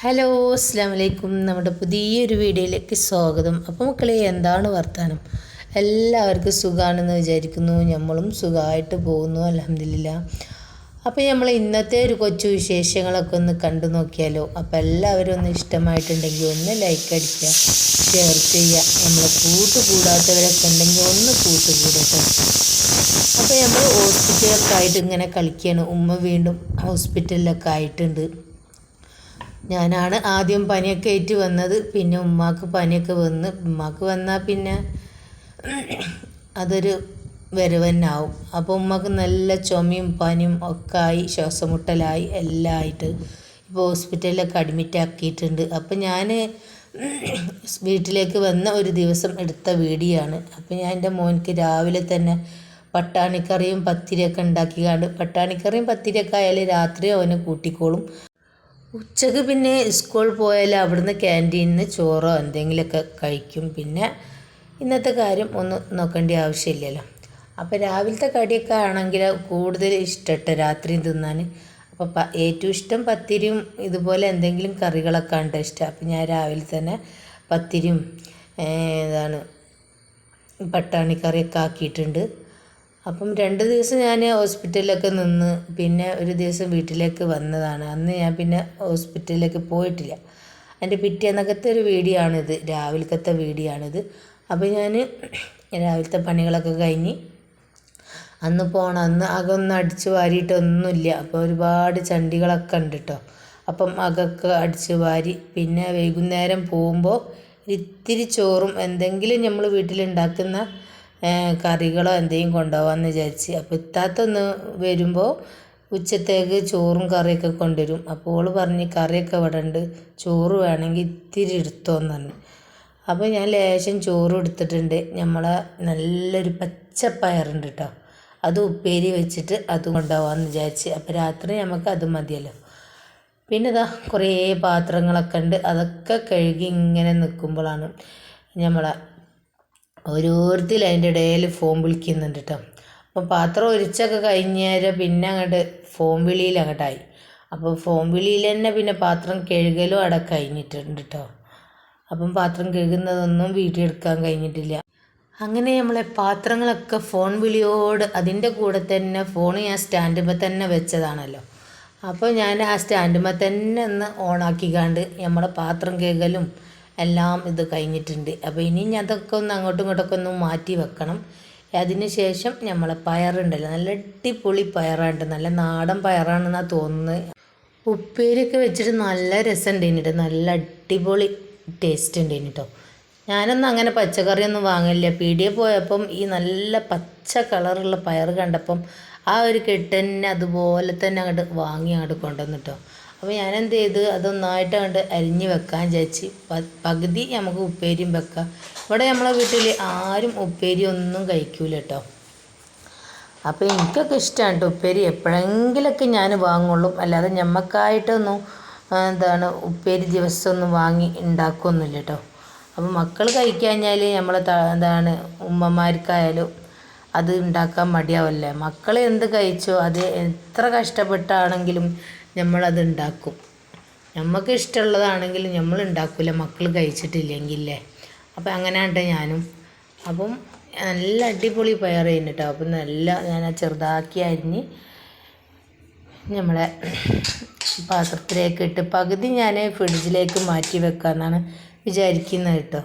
Hello അസ്സാം വലൈക്കും നമ്മുടെ പുതിയൊരു വീഡിയോയിലേക്ക് സ്വാഗതം. അപ്പോൾ മക്കളെ എന്താണ് വർത്താനം? എല്ലാവർക്കും സുഖമാണെന്ന് വിചാരിക്കുന്നു. നമ്മളും സുഖമായിട്ട് പോകുന്നു അലഹമില്ല അപ്പോൾ നമ്മൾ ഇന്നത്തെ ഒരു കൊച്ചു വിശേഷങ്ങളൊക്കെ ഒന്ന് കണ്ടു നോക്കിയാലോ? അപ്പോൾ എല്ലാവരും ഒന്ന് ഇഷ്ടമായിട്ടുണ്ടെങ്കിൽ ഒന്ന് ലൈക്ക് അടിക്കുക ഷെയർ ചെയ്യുക. നമ്മൾ കൂട്ടുകൂടാത്തവരൊക്കെ ഉണ്ടെങ്കിൽ ഒന്ന് കൂട്ടു കൂടട്ടെ അപ്പോൾ നമ്മൾ ഹോസ്പിറ്റലൊക്കെ ആയിട്ട് ഇങ്ങനെ കളിക്കുകയാണ് ഉമ്മ വീണ്ടും ഹോസ്പിറ്റലിലൊക്കെ ആയിട്ടുണ്ട്. ഞാനാണ് ആദ്യം പനിയൊക്കെ ആയിട്ട് വന്നത്. പിന്നെ ഉമ്മാക്ക് പനിയൊക്കെ വന്ന് ഉമ്മാക്ക് വന്നാൽ പിന്നെ അതൊരു വരവന്നാവും. അപ്പോൾ ഉമ്മക്ക് നല്ല ചുമയും പനിയും ഒക്കെ ആയി ശ്വാസമുട്ടലായി എല്ലാം ആയിട്ട് ഇപ്പോൾ ഹോസ്പിറ്റലിലൊക്കെ അഡ്മിറ്റ് ആക്കിയിട്ടുണ്ട്. അപ്പോൾ ഞാൻ വീട്ടിലേക്ക് വന്ന ഒരു ദിവസം എടുത്ത വീഡിയോ ആണ് അപ്പോൾ ഞാൻ എന്റെ മോനിക്ക് രാവിലെ തന്നെ പട്ടാണിക്കറിയും പത്തിരിയൊക്കെ ഉണ്ടാക്കിക്കാണ്ട് പട്ടാണിക്കറിയും പത്തിരിയൊക്കെ ആയാൽ രാത്രി അവന് കൂട്ടിക്കോളും. ഉച്ചയ്ക്ക് പിന്നെ സ്കൂൾ പോയാൽ അവിടുന്ന് ക്യാന്റീനിൽ നിന്ന് ചോറോ എന്തെങ്കിലുമൊക്കെ കഴിക്കും. പിന്നെ ഇന്നത്തെ കാര്യം ഒന്നും നോക്കേണ്ട ആവശ്യമില്ലല്ലോ. അപ്പോൾ രാവിലത്തെ കടിയൊക്കെ ആണെങ്കിൽ കൂടുതൽ ഇഷ്ടപ്പെട്ട രാത്രിയും തിന്നാൻ അപ്പോൾ ഏറ്റവും ഇഷ്ടം പത്തിരിയും ഇതുപോലെ എന്തെങ്കിലും കറികളൊക്കെ ഉണ്ട് ഇഷ്ടം. അപ്പോൾ ഞാൻ രാവിലെ തന്നെ പത്തിരിയും ഇതാണ് പട്ടാണിക്കറിയൊക്കെ ആക്കിയിട്ടുണ്ട്. അപ്പം രണ്ട് ദിവസം ഞാൻ ഹോസ്പിറ്റലിലൊക്കെ നിന്ന് പിന്നെ ഒരു ദിവസം വീട്ടിലേക്ക് വന്നതാണ്. അന്ന് ഞാൻ പിന്നെ ഹോസ്പിറ്റലിലേക്ക് പോയിട്ടില്ല. എന്റെ പിറ്റേന്നകത്തെ ഒരു വീഡിയോ ആണിത് രാവിലത്തെ വീഡിയോ ആണിത് അപ്പോൾ ഞാൻ രാവിലത്തെ പണികളൊക്കെ കഴിഞ്ഞ് അന്ന് പോകണം അന്ന് അകൊന്നും അടിച്ച് വാരിയിട്ടൊന്നുമില്ല. അപ്പോൾ ഒരുപാട് ചണ്ടികളൊക്കെ ഉണ്ട് കേട്ടോ അപ്പം അകൊക്കെ അടിച്ച് വാരി പിന്നെ വൈകുന്നേരം പോകുമ്പോൾ ഇത്തിരി ചോറും എന്തെങ്കിലും നമ്മൾ വീട്ടിലുണ്ടാക്കുന്ന കറികളോ എന്തെങ്കിലും കൊണ്ടുപോകാമെന്ന് വിചാരിച്ച്. അപ്പോൾ ഇത്താത്തൊന്ന് വരുമ്പോൾ ഉച്ചത്തേക്ക് ചോറും കറിയൊക്കെ കൊണ്ടുവരും. അപ്പോൾ ഓൾ പറഞ്ഞ് കറിയൊക്കെ ഇവിടെ ഉണ്ട് ചോറ് വേണമെങ്കിൽ ഇത്തിരി എടുത്തോന്ന് പറഞ്ഞു. അപ്പോൾ ഞാൻ ലേശം ചോറ് എടുത്തിട്ടുണ്ട്. നമ്മളെ നല്ലൊരു പച്ചപ്പയറുണ്ട് കേട്ടോ അത് ഉപ്പേരി വെച്ചിട്ട് അത് കൊണ്ടുപോകാമെന്ന് വിചാരിച്ച്. അപ്പോൾ രാത്രി നമുക്ക് അത് മതിയല്ലോ. പിന്നെ ഇതാ കുറേ പാത്രങ്ങളൊക്കെ ഉണ്ട്. അതൊക്കെ കഴുകി ഇങ്ങനെ നിൽക്കുമ്പോഴാണ് നമ്മളെ ഓരോരുത്തരും അതിന്റെ ഇടയിൽ ഫോൺ വിളിക്കുന്നുണ്ട് കേട്ടോ അപ്പം പാത്രം ഒരിച്ചൊക്കെ കഴിഞ്ഞേരം പിന്നെ അങ്ങോട്ട് ഫോൺ വിളിയിൽ അങ്ങോട്ടായി. അപ്പോൾ ഫോൺ വിളിയിൽ തന്നെ പിന്നെ പാത്രം കഴുകലും അവിടെ കഴിഞ്ഞിട്ടുണ്ട് കേട്ടോ അപ്പം പാത്രം കഴുകുന്നതൊന്നും വീട്ടിൽ എടുക്കാൻ കഴിഞ്ഞിട്ടില്ല. അങ്ങനെ നമ്മളെ പാത്രങ്ങളൊക്കെ ഫോൺ വിളിയോട് അതിന്റെ കൂടെ തന്നെ ഫോൺ ഞാൻ സ്റ്റാൻഡുമ്പോൾ തന്നെ വെച്ചതാണല്ലോ. അപ്പോൾ ഞാൻ ആ സ്റ്റാൻഡുമ്പോൾ തന്നെ ഒന്ന് ഓണാക്കിക്കാണ്ട് നമ്മളെ പാത്രം കഴുകലും എല്ലാം ഇത് കഴിഞ്ഞിട്ടുണ്ട്. അപ്പോൾ ഇനി ഞാൻ അതൊക്കെ ഒന്ന് അങ്ങോട്ടും ഇങ്ങോട്ടൊക്കെ ഒന്ന് മാറ്റി വെക്കണം. അതിന് ശേഷം നമ്മളെ പയറുണ്ടല്ലോ നല്ല അടിപൊളി പയറാണ്ട് നല്ല നാടൻ പയറാണെന്നാണ് തോന്നുന്നത് ഉപ്പേരിയൊക്കെ വെച്ചിട്ട് നല്ല രസം ഉണ്ടായിട്ടോ നല്ല അടിപൊളി ടേസ്റ്റ് ഉണ്ടായിന് കേട്ടോ ഞാനൊന്നും അങ്ങനെ പച്ചക്കറിയൊന്നും വാങ്ങില്ല. പീടിയെ പോയപ്പം ഈ നല്ല പച്ച കളറുള്ള പയർ കണ്ടപ്പം ആ ഒരു കെട്ടന്നെ അതുപോലെ തന്നെ അങ്ങോട്ട് വാങ്ങി അങ്ങോട്ട് കൊണ്ടുവന്നിട്ടോ. അപ്പോൾ ഞാൻ എന്ത് ചെയ്ത്? അതൊന്നായിട്ട് അങ്ങോട്ട് അരിഞ്ഞ് വെക്കാൻ വിചാരിച്ച്. പകുതി നമുക്ക് ഉപ്പേരിയും വെക്കാം. ഇവിടെ നമ്മളെ വീട്ടിൽ ആരും ഉപ്പേരി ഒന്നും കഴിക്കൂല കേട്ടോ അപ്പോൾ എനിക്കൊക്കെ ഇഷ്ടമാണ് കേട്ടോ ഉപ്പേരി. എപ്പോഴെങ്കിലൊക്കെ ഞാൻ വാങ്ങുള്ളൂ. അല്ലാതെ ഞമ്മക്കായിട്ടൊന്നും എന്താണ് ഉപ്പേരി ദിവസമൊന്നും വാങ്ങി ഉണ്ടാക്കുമൊന്നുമില്ല കേട്ടോ അപ്പോൾ മക്കൾ കഴിക്കഴിഞ്ഞാൽ നമ്മളെ എന്താണ് ഉമ്മമാർക്കായാലും അത് ഉണ്ടാക്കാൻ മടിയാവല്ലേ? മക്കൾ എന്ത് കഴിച്ചോ അത് എത്ര കഷ്ടപ്പെട്ടാണെങ്കിലും നമ്മളത് ഉണ്ടാക്കും നമുക്ക് ഇഷ്ടമുള്ളതാണെങ്കിൽ നമ്മൾ ഉണ്ടാക്കില്ല മക്കൾ കഴിച്ചിട്ടില്ലെങ്കിലേ. അപ്പം അങ്ങനെയാണ്ട് ഞാനും. അപ്പം നല്ല അടിപൊളി പയർ ചെയ്യുന്നു കേട്ടോ അപ്പം നല്ല ഞാൻ ചെറുതാക്കി അരിഞ്ഞ് നമ്മളെ പാത്രത്തിലേക്ക് ഇട്ട് പകുതി ഞാൻ ഫ്രിഡ്ജിലേക്ക് മാറ്റി വെക്കാമെന്നാണ് വിചാരിക്കുന്നത് കേട്ടോ.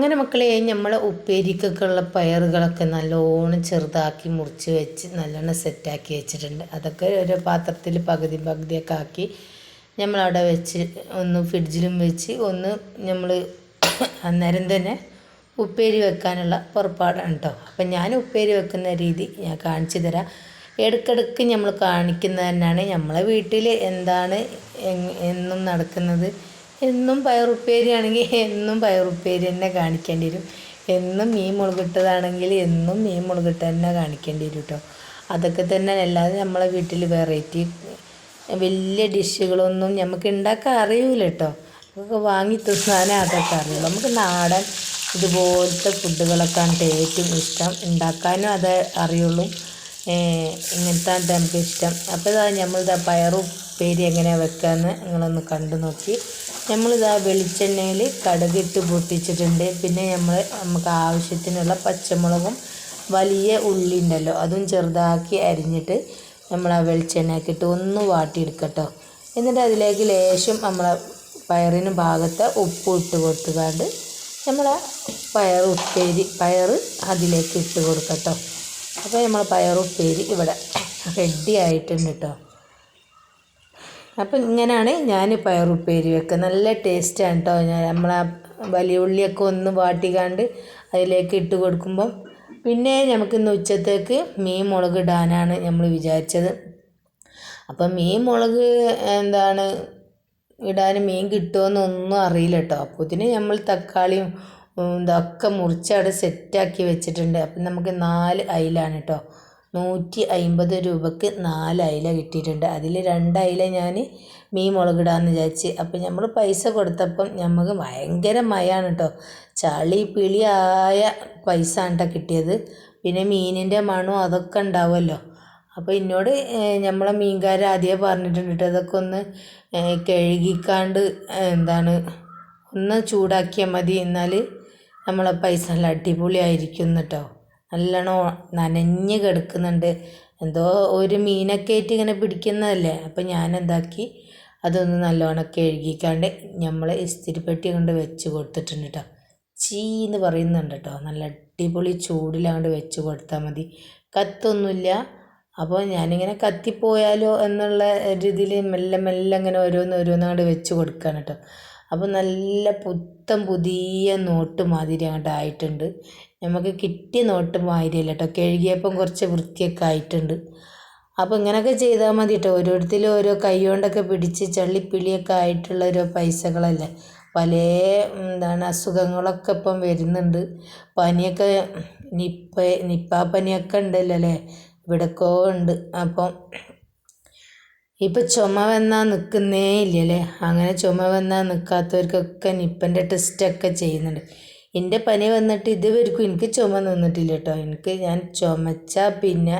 അങ്ങനെ മക്കളെ നമ്മൾ ഉപ്പേരിക്കൊക്കെ ഉള്ള പയറുകളൊക്കെ നല്ലോണം ചെറുതാക്കി മുറിച്ച് വെച്ച് നല്ലോണം സെറ്റാക്കി വെച്ചിട്ടുണ്ട്. അതൊക്കെ ഒരു പാത്രത്തിൽ പകുതി പകുതിയൊക്കെ ആക്കി നമ്മളവിടെ വെച്ച് ഒന്ന് ഫ്രിഡ്ജിലും വെച്ച് ഒന്ന് നമ്മൾ അന്നേരം തന്നെ ഉപ്പേരി വെക്കാനുള്ള പുറപ്പാടാണ് കേട്ടോ അപ്പം ഞാൻ ഉപ്പേരി വെക്കുന്ന രീതി ഞാൻ കാണിച്ചു തരാം. ഇടയ്ക്കിടയ്ക്ക് നമ്മൾ കാണിക്കുന്നത് തന്നെയാണ്. നമ്മളെ വീട്ടിൽ എന്താണ് എന്നും നടക്കുന്നത്? എന്നും പയറുപ്പേരിയാണെങ്കിൽ എന്നും പയറുപ്പേരി തന്നെ കാണിക്കേണ്ടി വരും. എന്നും മീൻ മുളകിട്ടതാണെങ്കിൽ എന്നും മീൻ മുളകിട്ട് തന്നെ കാണിക്കേണ്ടി വരും കേട്ടോ അതൊക്കെ തന്നെ അല്ലാതെ നമ്മളെ വീട്ടിൽ വെറൈറ്റി വലിയ ഡിഷുകളൊന്നും നമുക്ക് ഉണ്ടാക്കാൻ അറിയില്ല കേട്ടോ അതൊക്കെ വാങ്ങി തിന്നാനേ അതൊക്കെ അറിയുള്ളൂ. നമുക്ക് നാടൻ ഇതുപോലത്തെ ഫുഡുകളൊക്കെയാണ് ഏറ്റവും ഇഷ്ടം. ഉണ്ടാക്കാനും അത് അറിയുള്ളൂ. ഇങ്ങനത്തെ നമുക്ക് ഇഷ്ടം. അപ്പോൾ ഇതാ നമ്മളിതാ പയറും പേര് എങ്ങനെയാണ് വെക്കാമെന്ന് നിങ്ങളൊന്ന് കണ്ടു നോക്കി നമ്മളിതാ വെളിച്ചെണ്ണയിൽ കടുകിട്ട് പൊട്ടിച്ചിട്ടുണ്ട്. പിന്നെ നമ്മൾ നമുക്ക് ആവശ്യത്തിനുള്ള പച്ചമുളകും വലിയ ഉള്ളി ഉണ്ടല്ലോ അതും ചെറുതാക്കി അരിഞ്ഞിട്ട് നമ്മൾ ആ വെളിച്ചെണ്ണയാക്കിയിട്ട് ഒന്ന് വാട്ടിയെടുക്കട്ടോ. എന്നിട്ട് അതിലേക്ക് ലേശം നമ്മളെ പയറിന് ഭാഗത്തെ ഉപ്പ് ഇട്ട് കൊടുത്തുകൊണ്ട് നമ്മൾ പയർ ഉപ്പേരി പയർ അതിലേക്ക് ഇട്ട് കൊടുക്കട്ടോ. അപ്പോൾ നമ്മൾ പയർ ഉപ്പേരി ഇവിടെ റെഡി ആയിട്ടുണ്ട് കേട്ടോ അപ്പം ഇങ്ങനെയാണ് ഞാൻ പയർ ഉപ്പേരി വെക്കുക നല്ല ടേസ്റ്റാണ് കേട്ടോ ഞാൻ നമ്മളെ വലിയ ഉള്ളിയൊക്കെ ഒന്ന് വാട്ടിക്കാണ്ട് അതിലേക്ക് ഇട്ട് കൊടുക്കുമ്പം പിന്നെ നമുക്കിന്ന് ഉച്ചത്തേക്ക് മീൻ മുളക് ഇടാനാണ് നമ്മൾ വിചാരിച്ചത്. അപ്പം മീൻ മുളക് എന്താണ് ഇടാൻ മീൻ കിട്ടുമെന്നൊന്നും അറിയില്ല കേട്ടോ അപ്പോൾ ഇതിന് നമ്മൾ തക്കാളിയും ഇതൊക്കെ മുറിച്ചവിടെ സെറ്റാക്കി വെച്ചിട്ടുണ്ട്. അപ്പം നമുക്ക് നാല് അയിലാണ് കേട്ടോ നൂറ്റി അമ്പത് രൂപയ്ക്ക് നാല് അയില കിട്ടിയിട്ടുണ്ട്. അതിൽ രണ്ട് അയില ഞാൻ മീൻ മുളകിടാന്ന് വിചാരിച്ച്. അപ്പം നമ്മൾ പൈസ കൊടുത്തപ്പം നമുക്ക് ഭയങ്കര മയാണ് കേട്ടോ ചളി പിളിയായ പൈസ ആണ് കേട്ടോ കിട്ടിയത്. പിന്നെ മീനിന്റെ മണവും അതൊക്കെ ഉണ്ടാവുമല്ലോ. അപ്പോൾ എന്നോട് നമ്മളെ മീൻകാർ ആദ്യമേ പറഞ്ഞിട്ടുണ്ട് കേട്ടോ അതൊക്കെ ഒന്ന് കഴുകിക്കാണ്ട് എന്താണ് ഒന്ന് ചൂടാക്കിയാൽ മതി. എന്നാൽ നമ്മളെ പൈസ നല്ല അടിപൊളിയായിരിക്കും കേട്ടോ നല്ലോണം നനഞ്ഞ് കിടക്കുന്നുണ്ട്. എന്തോ ഒരു മീനൊക്കെ ആയിട്ട് ഇങ്ങനെ പിടിക്കുന്നതല്ലേ? അപ്പം ഞാൻ എന്താക്കി അതൊന്ന് നല്ലോണം കഴുകിക്കാണ്ട് നമ്മൾ ഇസ്തിരിപ്പെട്ടി കൊണ്ട് വെച്ച് കൊടുത്തിട്ടുണ്ട് കേട്ടോ ചീ എന്ന് പറയുന്നുണ്ട് കേട്ടോ നല്ല അടിപൊളി ചൂടിലാണ്ട് വെച്ച് കൊടുത്താൽ മതി. കത്തൊന്നുമില്ല അപ്പോൾ ഞാനിങ്ങനെ കത്തിപ്പോയാലോ എന്നുള്ള രീതിയിൽ മെല്ലെ മെല്ലെ ഇങ്ങനെ ഓരോന്ന് ഓരോന്നാണ്ട് വെച്ച് കൊടുക്കുകയാണ് കേട്ടോ അപ്പോൾ നല്ല പുത്തൻ പുതിയ നോട്ട് മാതിരി അങ്ങോട്ട് ആയിട്ടുണ്ട്. നമുക്ക് കിട്ടിയ നോട്ട് മാതിരിയല്ല കേട്ടോ കഴുകിയപ്പം കുറച്ച് വൃത്തിയൊക്കെ ആയിട്ടുണ്ട്. അപ്പോൾ ഇങ്ങനെയൊക്കെ ചെയ്താൽ മതി കേട്ടോ ഓരോരുത്തരും ഓരോ കൈ കൊണ്ടൊക്കെ പിടിച്ച് ചള്ളിപ്പിളിയൊക്കെ ആയിട്ടുള്ള ഓരോ പൈസകളല്ലേ. പല എന്താണ് അസുഖങ്ങളൊക്കെ ഇപ്പം വരുന്നുണ്ട്. പനിയൊക്കെ നിപ്പ നിപ്പ പനിയൊക്കെ ഉണ്ടല്ലോ അല്ലേ? ഇവിടക്കോ ഉണ്ട്. അപ്പം ഇപ്പം ചുമ വന്നാൽ നിൽക്കുന്നേ ഇല്ലല്ലേ അങ്ങനെ ചുമ വന്നാൽ നിൽക്കാത്തവർക്കൊക്കെ നിപ്പന്റെ ടെസ്റ്റൊക്കെ ചെയ്യുന്നുണ്ട്. എന്റെ പനി വന്നിട്ട് ഇതുവരെക്കും എനിക്ക് ചുമ നിന്നിട്ടില്ല കേട്ടോ എനിക്ക് ഞാൻ ചുമച്ചാൽ പിന്നെ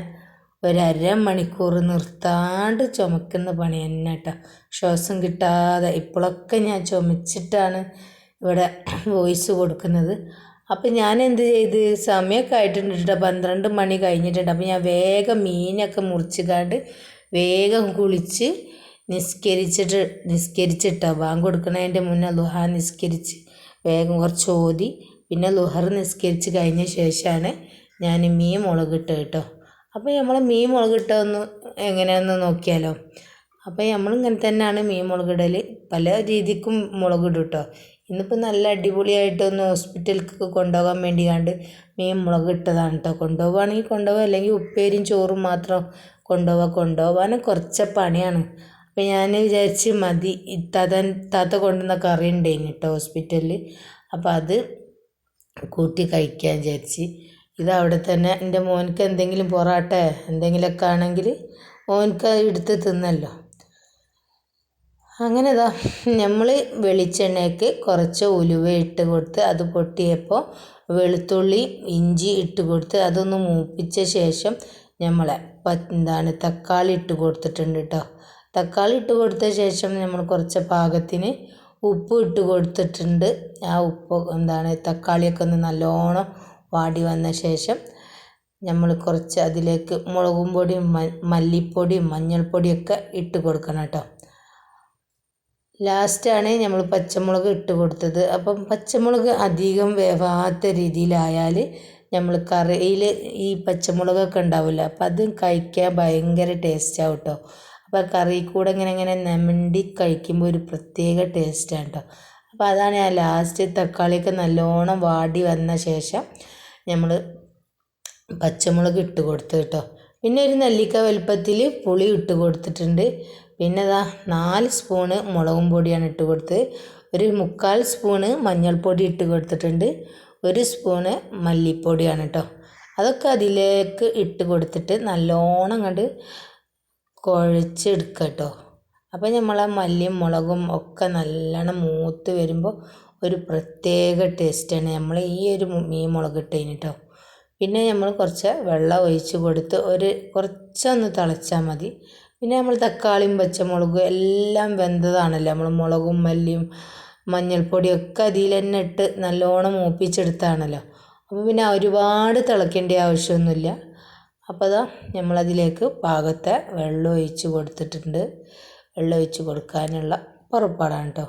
ഒരര മണിക്കൂർ നിർത്താണ്ട് ചുമക്കുന്ന പണി തന്നെ കേട്ടോ ശ്വാസം കിട്ടാതെ ഇപ്പോഴൊക്കെ ഞാൻ ചുമച്ചിട്ടാണ് ഇവിടെ വോയിസ് കൊടുക്കുന്നത്. അപ്പം ഞാൻ എന്ത് ചെയ്ത്? സമയമൊക്കെ ആയിട്ടുണ്ട് കേട്ടോ പന്ത്രണ്ട് മണി കഴിഞ്ഞിട്ടുണ്ട്. അപ്പം ഞാൻ വേഗം മീനൊക്കെ മുറിച്ചുകാണ്ട് വേഗം കുളിച്ച് നിസ്കരിച്ചിട്ട് നിസ്കരിച്ചിട്ടോ. ബാങ്ക് കൊടുക്കണതിന്റെ മുന്നേ ലുഹ നിസ്കരിച്ച് വേഗം കുറച്ച് ഓതി. പിന്നെ ലുഹർ നിസ്കരിച്ച് കഴിഞ്ഞ ശേഷമാണ് ഞാൻ മീൻ മുളകിട്ടത് കേട്ടോ. അപ്പോൾ നമ്മൾ മീൻ മുളകിട്ടതൊന്ന് എങ്ങനെയാണെന്ന് നോക്കിയാലോ. അപ്പോൾ നമ്മൾ ഇങ്ങനെ തന്നെയാണ് മീൻ മുളകിടൽ പല രീതിക്കും മുളകിടും കേട്ടോ. ഇന്നിപ്പോൾ നല്ല അടിപൊളിയായിട്ടൊന്ന് ഹോസ്പിറ്റലിലേക്ക് കൊണ്ടുപോകാൻ വേണ്ടി കണ്ട് മീൻ മുളകിട്ടതാണ് കേട്ടോ. കൊണ്ടുപോകുകയാണെങ്കിൽ കൊണ്ടുപോകുക അല്ലെങ്കിൽ ഉപ്പേരിയും ചോറും മാത്രം കൊണ്ടുപോവുക. കൊണ്ടുപോകാൻ കുറച്ച് പണിയാണ്. അപ്പോൾ ഞാൻ വിചാരിച്ച് മതി ഇത്താത്ത താത്ത കൊണ്ടുവന്ന കറി ഉണ്ടായിരുന്നു കേട്ടോ ഹോസ്പിറ്റലിൽ അപ്പോൾ അത് കൂട്ടി കഴിക്കാൻ വിചാരിച്ച്. ഇത് അവിടെ തന്നെ എന്റെ മോനക്ക് എന്തെങ്കിലും പൊറാട്ട എന്തെങ്കിലുമൊക്കെ ആണെങ്കിൽ മോനക്ക് എടുത്ത് തിന്നല്ലോ. അങ്ങനെ ഇതാ നമ്മൾ വെളിച്ചെണ്ണയ്ക്ക് കുറച്ച് ഉലുവ ഇട്ട് കൊടുത്ത് അത് പൊട്ടിയപ്പോൾ വെളുത്തുള്ളി ഇഞ്ചി ഇട്ട് കൊടുത്ത് അതൊന്ന് മൂപ്പിച്ച ശേഷം നമ്മളെ എന്താണ് തക്കാളി ഇട്ട് കൊടുത്തിട്ടുണ്ട് കേട്ടോ തക്കാളി ഇട്ട് കൊടുത്ത ശേഷം നമ്മൾ കുറച്ച് പാകത്തിന് ഉപ്പ് ഇട്ട് കൊടുത്തിട്ടുണ്ട്. ആ ഉപ്പ് എന്താണ് തക്കാളിയൊക്കെ ഒന്ന് നല്ലോണം വാടി വന്ന ശേഷം നമ്മൾ കുറച്ച് അതിലേക്ക് മുളകും പൊടിയും മല്ലിപ്പൊടിയും മഞ്ഞൾപ്പൊടിയൊക്കെ ഇട്ട് കൊടുക്കണം കേട്ടോ. ലാസ്റ്റാണ് നമ്മൾ പച്ചമുളക് ഇട്ട് കൊടുത്തത്. അപ്പം പച്ചമുളക് അധികം വേവാത്ത രീതിയിലായാൽ നമ്മൾ കറിയിൽ ഈ പച്ചമുളകൊക്കെ ഉണ്ടാവില്ല. അപ്പം അത് കഴിക്കാൻ ഭയങ്കര ടേസ്റ്റാവും കേട്ടോ. അപ്പോൾ കറി കൂടെ ഇങ്ങനെ ഇങ്ങനെ നെമണ്ടി കഴിക്കുമ്പോൾ ഒരു പ്രത്യേക ടേസ്റ്റാണ് കേട്ടോ അപ്പോൾ അതാണ് ഞാൻ ലാസ്റ്റ് തക്കാളിയൊക്കെ നല്ലോണം വാടി വന്ന ശേഷം നമ്മൾ പച്ചമുളക് ഇട്ട് കൊടുത്തു കേട്ടോ പിന്നെ ഒരു നെല്ലിക്ക വലുപ്പത്തിൽ പുളി ഇട്ട് കൊടുത്തിട്ടുണ്ട്. പിന്നെ ഇതാ നാല് സ്പൂണ് മുളകും പൊടിയാണ് ഇട്ട് കൊടുത്തത് ഒരു മുക്കാൽ സ്പൂണ് മഞ്ഞൾപ്പൊടി ഇട്ട് കൊടുത്തിട്ടുണ്ട്. ഒരു സ്പൂണ് മല്ലിപ്പൊടിയാണ് കേട്ടോ അതൊക്കെ അതിലേക്ക് ഇട്ട് കൊടുത്തിട്ട് നല്ലോണം കണ്ട് കുഴച്ചെടുക്കുക കേട്ടോ അപ്പോൾ നമ്മളെ മല്ലിയും മുളകും ഒക്കെ നല്ലോണം മൂത്ത് വരുമ്പോൾ ഒരു പ്രത്യേക ടേസ്റ്റാണ്. നമ്മൾ ഈ ഒരു മീൻ മുളകിട്ടതിന് കേട്ടോ പിന്നെ നമ്മൾ കുറച്ച് വെള്ളം ഒഴിച്ച് കൊടുത്ത് ഒരു കുറച്ചൊന്ന് തിളച്ചാൽ മതി. പിന്നെ നമ്മൾ തക്കാളിയും പച്ചമുളകും എല്ലാം വെന്തതാണല്ലോ. നമ്മൾ മുളകും മല്ലിയും മഞ്ഞൾപ്പൊടിയൊക്കെ അതിൽ തന്നെ ഇട്ട് നല്ലോണം മൂപ്പിച്ചെടുത്താണല്ലോ. അപ്പോൾ പിന്നെ ഒരുപാട് തിളയ്ക്കേണ്ട ആവശ്യമൊന്നുമില്ല. അപ്പോൾ അതാ നമ്മളതിലേക്ക് പാകത്തെ വെള്ളം ഒഴിച്ച് കൊടുത്തിട്ടുണ്ട്. വെള്ളം ഒഴിച്ച് കൊടുക്കാനുള്ള പുറപ്പാടാണ് കേട്ടോ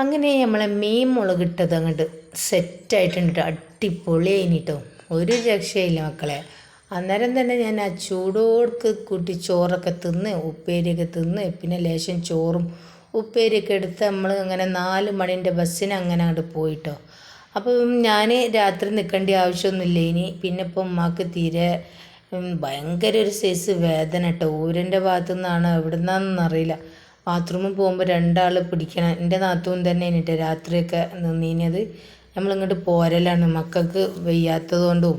അങ്ങനെ നമ്മളെ മീൻ മുളകിട്ടത് അങ്ങോട്ട് സെറ്റായിട്ടുണ്ട് അടിപൊളി അതിനിട്ടോ ഒരു രക്ഷയില്ല മക്കളെ. അന്നേരം തന്നെ ഞാൻ ആ ചൂടോടുക്ക് കൂട്ടി ചോറൊക്കെ തിന്ന് ഉപ്പേരിയൊക്കെ തിന്ന് പിന്നെ ലേശം ചോറും ഉപ്പേരിയൊക്കെ എടുത്ത് നമ്മൾ അങ്ങനെ നാല് മണിന്റെ ബസ്സിന് അങ്ങനെ അങ്ങോട്ട് പോയിട്ടോ. അപ്പം ഞാൻ രാത്രി നിൽക്കേണ്ട ആവശ്യമൊന്നുമില്ല. ഇനി പിന്നെ ഇപ്പം ഉമ്മാക്ക് തീരെ ഭയങ്കര ഒരു സൈസ് വേദന കേട്ടോ. ഊരന്റെ ഭാഗത്തു നിന്നാണ് എവിടെ നിന്നാണെന്നറിയില്ല ബാത്റൂമിൽ പോകുമ്പോൾ രണ്ടാൾ പിടിക്കണം. എന്റെ നാത്തൂൻ തന്നെ എന്നിട്ട് രാത്രിയൊക്കെ നിന്നീനത്. നമ്മളിങ്ങോട്ട് പോരലാണ്. മക്കൾക്ക് വയ്യാത്തത് കൊണ്ടും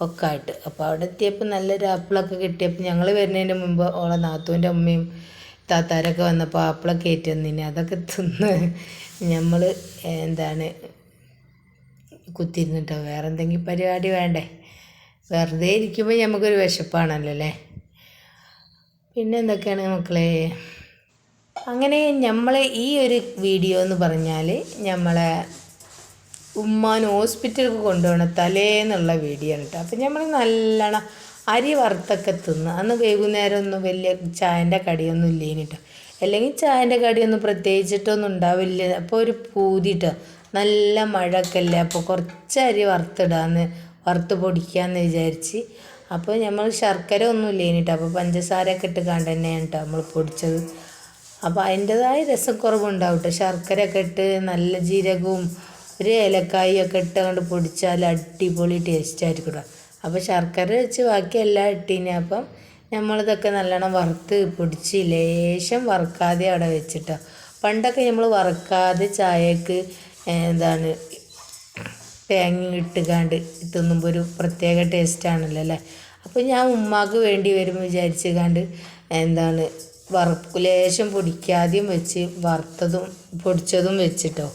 ഒക്കെ ആയിട്ട്. അപ്പോൾ അവിടെ എത്തിയപ്പോൾ നല്ലൊരു ആപ്പിളൊക്കെ കിട്ടിയപ്പോൾ ഞങ്ങൾ വരുന്നതിന് മുമ്പ് ഓളെ നാത്തൂന്റെ അമ്മയും താത്താരൊക്കെ വന്നപ്പോൾ ആപ്പിളൊക്കെ ഏറ്റു തന്നിന്. അതൊക്കെ തിന്ന് നമ്മൾ എന്താണ് കുത്തിരുന്നിട്ടോ? വേറെ എന്തെങ്കിലും പരിപാടി വേണ്ടേ? വെറുതെ ഇരിക്കുമ്പോൾ നമുക്കൊരു വിശപ്പാണല്ലോ അല്ലേ? പിന്നെ എന്തൊക്കെയാണ് മക്കളെ? അങ്ങനെ നമ്മൾ ഈ ഒരു വീഡിയോ എന്ന് പറഞ്ഞാൽ നമ്മളെ ഉമ്മാൻ ഹോസ്പിറ്റലിൽ കൊണ്ടുപോകണ തലേന്നുള്ള വീഡിയോ ആണ് കേട്ടോ. അപ്പം നമ്മൾ നല്ലോണം അരി വറുത്തൊക്കെ തിന്ന്. അന്ന് വൈകുന്നേരം ഒന്നും വലിയ ചായന്റെ കടിയൊന്നും ഇല്ലേനി കേട്ടോ അല്ലെങ്കിൽ ചായന്റെ കടിയൊന്നും പ്രത്യേകിച്ചിട്ടൊന്നും ഉണ്ടാവില്ല. അപ്പോൾ ഒരു പൂതിട്ടോ നല്ല മഴയൊക്കെ അല്ലേ? അപ്പോൾ കുറച്ച് അരി വറുത്തിടാന്ന് വറുത്ത് പൊടിക്കാമെന്ന് വിചാരിച്ച്. അപ്പോൾ നമ്മൾ ശർക്കര ഒന്നും ഇല്ലേനിട്ടോ അപ്പോൾ പഞ്ചസാരയൊക്കെ ഇട്ട് കണ്ട് തന്നെയാണ് കേട്ടോ നമ്മൾ പൊടിച്ചത്. അപ്പോൾ അതിന്റെതായ രസക്കുറവുണ്ടാവും കേട്ടോ ശർക്കരയൊക്കെ ഇട്ട് നല്ല ജീരകവും ഒരു ഏലക്കായും ഒക്കെ ഇട്ട് പൊടിച്ചാൽ അടിപൊളി ടേസ്റ്റ് ആയിരിക്കും അപ്പോൾ ശർക്കര വെച്ച് ബാക്കി എല്ലാം ഇട്ടിന്. അപ്പം നമ്മളിതൊക്കെ നല്ലോണം വറുത്ത് പൊടിച്ച് ലേശം വറുക്കാതെ അവിടെ വെച്ചിട്ടോ. പണ്ടൊക്കെ നമ്മൾ വറുക്കാതെ ചായക്ക് എന്താണ് തേങ്ങ ഇട്ടുകാണ്ട് തിന്നുമ്പോൾ ഒരു പ്രത്യേക ടേസ്റ്റാണല്ലോ അല്ലേ? അപ്പോൾ ഞാൻ ഉമ്മാക്ക് വേണ്ടി വരുമ്പോൾ വിചാരിച്ച് കണ്ട് എന്താണ് വറുപ്പ് ലേശം പൊടിക്കാതെയും വെച്ച് വറുത്തതും പൊടിച്ചതും വെച്ചിട്ടോ.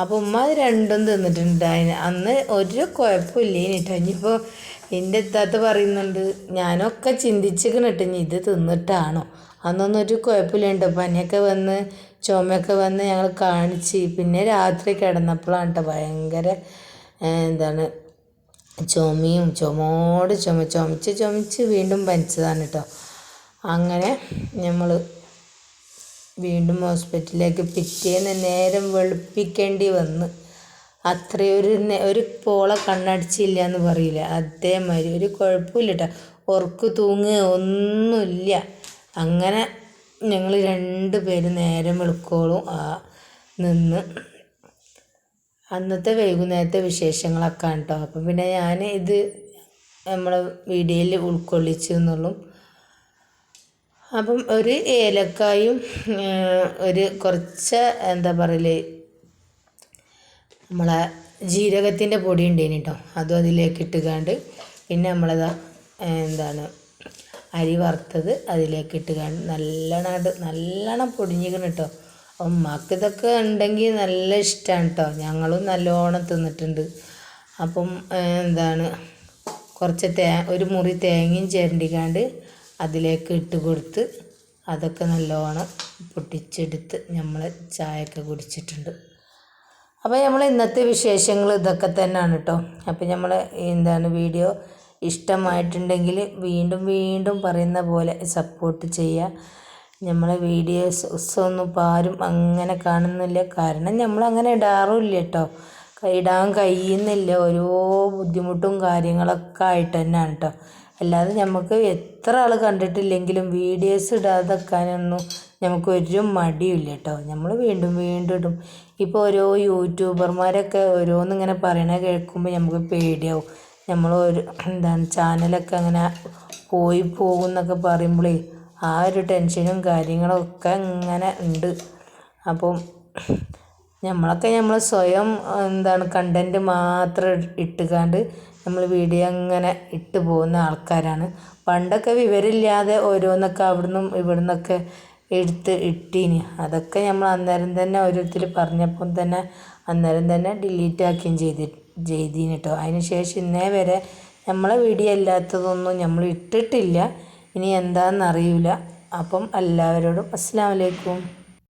അപ്പോൾ ഉമ്മ അത് രണ്ടും തിന്നിട്ടുണ്ട്. അതിന് അന്ന് ഒരു കുഴപ്പമില്ല ഇനിട്ടോ ഇനിയിപ്പോൾ എന്റെ എത്താത്ത പറയുന്നുണ്ട് ഞാനൊക്കെ ചിന്തിച്ചിരിക്കണം കേട്ടോ ഇനി ഇത് തിന്നിട്ടാണോ? അന്നൊന്നും ഒരു കുഴപ്പമില്ല പനിയൊക്കെ വന്ന് ചുമയൊക്കെ വന്ന് ഞങ്ങൾ കാണിച്ച് പിന്നെ രാത്രി കിടന്നപ്പോഴാണ് കേട്ടോ ഭയങ്കര എന്താണ് ചുമയും ചുമോട് ചുമ ചുമച്ച് ചുമച്ച് വീണ്ടും പനിച്ചതാണ് കേട്ടോ അങ്ങനെ നമ്മൾ വീണ്ടും ഹോസ്പിറ്റലിലേക്ക് പിറ്റേന്ന് നേരം വെളുപ്പിക്കേണ്ടി വന്ന്. അത്രയൊരു ഒരു പോള കണ്ണടിച്ചില്ല എന്ന് പറയില്ല. അതേമാതിരി ഒരു കുഴപ്പമില്ല കേട്ടോ ഉറക്ക് തൂങ്ങുക ഒന്നുമില്ല. അങ്ങനെ ഞങ്ങൾ രണ്ട് പേര് നേരം വെളുക്കോളും. നിന്ന്. അന്നത്തെ വൈകുന്നേരത്തെ വിശേഷങ്ങളൊക്കെ കേട്ടോ അപ്പം പിന്നെ ഞാൻ ഇത് നമ്മളെ വീഡിയോയിൽ ഉൾക്കൊള്ളിച്ചു എന്നുള്ളൂ. അപ്പം ഒരു ഏലക്കായും ഒരു കുറച്ച് എന്താ പറയൽ നമ്മളെ ജീരകത്തിന്റെ പൊടി ഉണ്ടേനി കേട്ടോ അതും അതിലേക്ക് ഇട്ടുകാണ്ട് പിന്നെ നമ്മളതാ എന്താണ് അരി വറുത്തത് അതിലേക്ക് ഇട്ടുകാണ്ട് നല്ലോണം നല്ലോണം പൊടിഞ്ഞിക്കണം കേട്ടോ ഉമ്മാക്ക് ഇതൊക്കെ ഉണ്ടെങ്കിൽ നല്ല ഇഷ്ടമാണ് കേട്ടോ ഞങ്ങളും നല്ലോണം തിന്നിട്ടുണ്ട്. അപ്പം എന്താണ് കുറച്ച് തേ ഒരു മുറി തേങ്ങയും ചിരണ്ടിക്കാണ്ട് അതിലേക്ക് ഇട്ട് കൊടുത്ത് അതൊക്കെ നല്ലോണം പൊട്ടിച്ചെടുത്ത് നമ്മൾ ചായയൊക്കെ കുടിച്ചിട്ടുണ്ട്. അപ്പോൾ നമ്മൾ ഇന്നത്തെ വിശേഷങ്ങൾ ഇതൊക്കെ തന്നെയാണ് കേട്ടോ അപ്പോൾ നമ്മൾ എന്താണ് വീഡിയോ ഇഷ്ടമായിട്ടുണ്ടെങ്കിൽ വീണ്ടും വീണ്ടും പറയുന്ന പോലെ സപ്പോർട്ട് ചെയ്യുക നമ്മളെ വീഡിയോസ് ഒന്നും ആരും അങ്ങനെ കാണുന്നില്ല. കാരണം നമ്മൾ അങ്ങനെ ഇടാറുമില്ല കേട്ടോ ഇടാൻ കഴിയുന്നില്ല. ഓരോ ബുദ്ധിമുട്ടും കാര്യങ്ങളൊക്കെ ആയിട്ട് തന്നെയാണ് കേട്ടോ അല്ലാതെ നമുക്ക് എത്ര ആൾ കണ്ടിട്ടില്ലെങ്കിലും വീഡിയോസ് ഇടാതെക്കാനൊന്നും നമുക്ക് ഒരു മടിയില്ല കേട്ടോ നമ്മൾ വീണ്ടും വീണ്ടും ഇടും. ഇപ്പോൾ ഓരോ യൂട്യൂബർമാരൊക്കെ ഓരോന്നിങ്ങനെ പറയണ കേൾക്കുമ്പോൾ നമുക്ക് പേടിയാവും. നമ്മൾ ഒരു എന്താണ് ചാനലൊക്കെ അങ്ങനെ പോയി പോകും എന്നൊക്കെ പറയുമ്പോഴേ ആ ഒരു ടെൻഷനും കാര്യങ്ങളൊക്കെ ഇങ്ങനെ ഉണ്ട്. അപ്പം നമ്മളൊക്കെ നമ്മൾ സ്വയം എന്താണ് കണ്ടന്റ് മാത്രം ഇട്ടുകാണ്ട് നമ്മൾ വീഡിയോ അങ്ങനെ ഇട്ട് പോകുന്ന ആൾക്കാരാണ്. പണ്ടൊക്കെ വിവരമില്ലാതെ ഓരോന്നൊക്കെ അവിടുന്നും ഇവിടുന്നൊക്കെ എടുത്ത് ഇട്ടീനി. അതൊക്കെ നമ്മൾ അന്നേരം തന്നെ ഓരോരുത്തർ പറഞ്ഞപ്പം തന്നെ അന്നേരം തന്നെ ഡിലീറ്റ് ആക്കുകയും ചെയ്തി ചെയ്തീന് കേട്ടോ അതിന് ശേഷം ഇന്നേ വരെ നമ്മളെ വീഡിയോ ഇല്ലാത്തതൊന്നും നമ്മൾ ഇട്ടിട്ടില്ല. ഇനി എന്താണെന്നറിയില്ല അപ്പം എല്ലാവരോടും അസ്സാം വലൈക്കും